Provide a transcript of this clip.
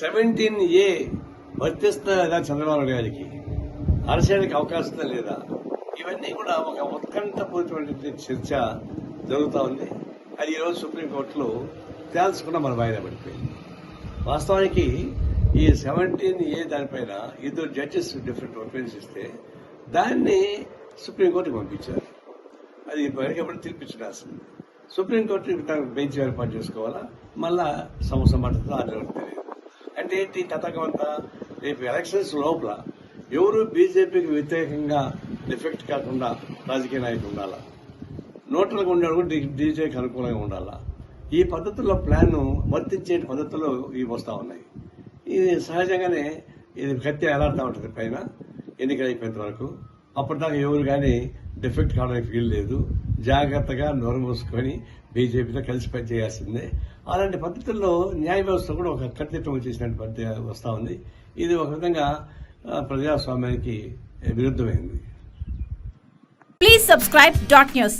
Seventeen A వర్తిస్తుందా లేదా చంద్రబాబు గారికి? అరసేయడానికి అవకాశం లేదా? ఇవన్నీ కూడా ఒక ఉత్కంఠపూరితమైనటువంటి చర్చ జరుగుతూ ఉంది. అది ఈరోజు సుప్రీంకోర్టులో తేల్చకుండా మన వాయిదా పడిపోయింది. వాస్తవానికి ఈ సెవెంటీన్ ఏ దానిపైన ఇద్దరు జడ్జెస్ డిఫరెంట్ ఒపీనియన్స్ ఇస్తే దాన్ని సుప్రీంకోర్టుకి పంపించారు. అది వెనకబడి తినిపించాల్సింది సుప్రీంకోర్టు బెంచ్ ఏర్పాటు చేసుకోవాలా? మళ్ళా సంవత్సరం పడుతుందో అది తెలియదు. అంటే ఏంటి తతకం అంతా? రేపు ఎలక్షన్స్ లోపల ఎవరు బీజేపీకి వ్యతిరేకంగా డిఫెక్ట్ కాకుండా రాజకీయ నాయకులు ఉండాలా? నోట్లకు ఉండేవాడు కూడా డీజేకి అనుకూలంగా ఉండాలా? ఈ పద్ధతుల్లో ప్లాన్ వర్తించే పద్ధతులు ఇవి వస్తూ ఉన్నాయి. ఇది సహజంగానే ఇది కత్తి ఎలాడుతూ ఉంటుంది పైన? ఎన్నికలు అయిపోయేంత వరకు అప్పటిదాకా ఎవరు కానీ డిఫెక్ట్ కావడానికి ఫీల్ లేదు. జాగ్రత్తగా నోరు మూసుకొని బీజేపీతో కలిసి పనిచేయాల్సిందే. అలాంటి పద్ధతుల్లో న్యాయ వ్యవస్థ కూడా ఒక కట్టుదిట్టం వచ్చేసినట్టు పద్ధతి వస్తూ ఉంది. ఇది ఒక విధంగా ప్రజాస్వామ్యానికి విరుద్ధమైంది. Please subscribe dot news